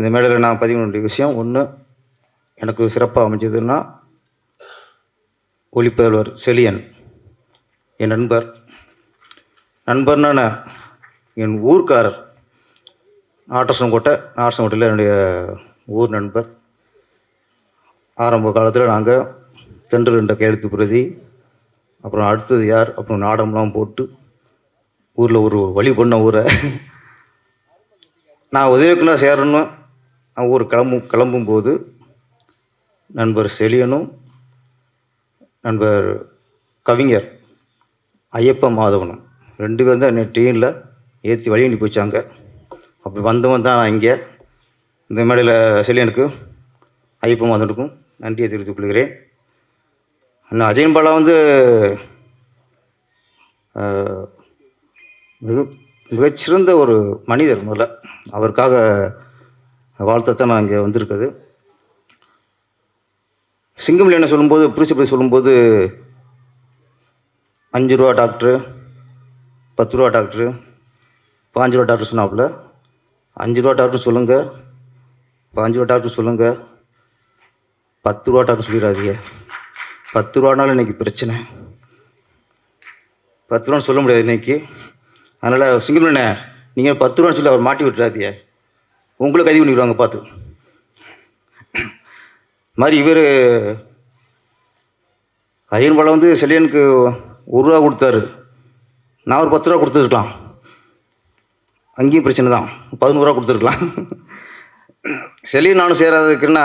இந்த மேடையில் நான் பதிவு வேண்டிய விஷயம் ஒன்று எனக்கு சிறப்பாக அமைஞ்சதுன்னா ஒளிப்பதல்வர் செலியன் என் நண்பர். நண்பர்னா என் ஊர்க்காரர். நாட்டசங்கோட்டை நாட்டசங்கோட்டையில் என்னுடைய ஊர் நண்பர். ஆரம்ப காலத்தில் நாங்கள் தென்றல் என்ற கையெழுத்து பிரதி அப்புறம் அடுத்தது யார்? அப்புறம் நாடகம்லாம் போட்டு ஊரில் ஒரு வழி பண்ண ஊரை. நான் உதவிக்குள்ளே சேரணும் ஊர் கிளம்பும் கிளம்பும்போது நண்பர் செழியனும் நண்பர் கவிஞர் ஐயப்ப மாதவனும் ரெண்டு பேரும் தான் என்னை ட்ரெயினில் ஏற்றி வழி அனுப்பி வச்சாங்க. அப்படி வந்தவன் தான் நான் இங்கே. இந்த மேடையில் செழியனுக்கும் ஐயப்ப மாதவனுக்கும் நன்றியை தெரிவித்துக் கொள்கிறேன். அண்ணா அஜயன் பாலா வந்து மிக மிகச்சிறந்த ஒரு மனிதர் முதல்ல. அவருக்காக வாழ்த்தத்தான் நான் இங்கே வந்திருக்குது சிங்கம் என்ன சொல்லும்போது பிரிச்சு சொல்லும்போது அஞ்சு ரூபா டாக்டரு பத்து ரூபா டாக்டரு பாஞ்சு ரூபா டாக்டர் சொன்னாப்புல. அஞ்சு ரூபா டாக்டர் சொல்லுங்கள் பாஞ்சு ரூபா டாக்டர் சொல்லுங்கள் பத்து ரூபா டாக்டர் சொல்லிடாதீங்க. பத்து ரூபானாலும் இன்றைக்கி பிரச்சனை. பத்து ரூபான்னு சொல்ல முடியாது இன்னைக்கு. அதனால் சிங்கம்ண்ணே நீங்கள் பத்து ரூபான்னு சொல்லி அவர் மாட்டி விட்டுறாதீங்க. உங்களை கைது பண்ணிடுவாங்க பார்த்து. மாதிரி இவர் ஐயன் பழம் வந்து செல்லியனுக்கு ஒரு ரூபா கொடுத்தாரு. நான் ஒரு பத்து ரூபா கொடுத்துருக்கலாம். அங்கேயும் பிரச்சனை தான். பதினோருவா கொடுத்துருக்கலாம். செல்லியன் நானும் சேராததுக்குன்னா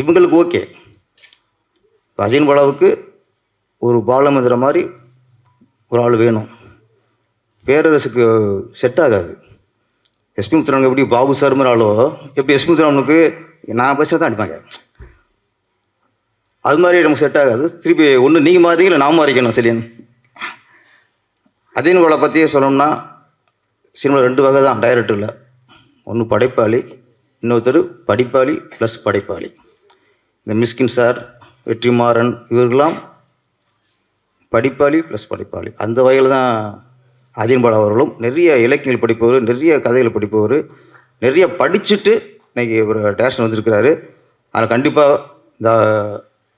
இவங்களுக்கு ஓகே. அஜயன் பாலாவுக்கு ஒரு பாலமந்திர மாதிரி ஒரு ஆள் வேணும். பேரரசுக்கு செட் ஆகாது. எஸ்பி முத்துராமன் எப்படி பாபு சார் மாதிரி ஆளோ எப்படி எஸ்பி முத்துராமனுக்கு நான் பேசுறது தான் அடிப்பாங்க. அது மாதிரி நமக்கு செட் ஆகாது. திருப்பி ஒன்று நீங்கள் மாறீங்க இல்லை நான் மாறிக்கணும் செலியன் அஜயன் கோலை பற்றி சொல்லணும்னா சினிமாவில் ரெண்டு வகை தான் டைரக்டரில் ஒன்று படைப்பாளி இன்னொருத்தர் படிப்பாளி ப்ளஸ் படைப்பாளி. இந்த மிஸ்கின் சார் வெற்றிமாறன் இவர்களெலாம் படிப்பாளி ப்ளஸ் படைப்பாளி. அந்த வகையில் தான் அஜயன் அவர்களும் நிறைய இலக்கியங்கள் படிப்பவர் நிறைய கதைகள் படிப்பவர் நிறைய படிச்சுட்டு இன்னைக்கு ஒரு டேஷன் வந்திருக்கிறாரு. அதில் கண்டிப்பாக இந்த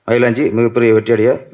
மயிலாஞ்சி மிகப்பெரிய வெற்றியடைய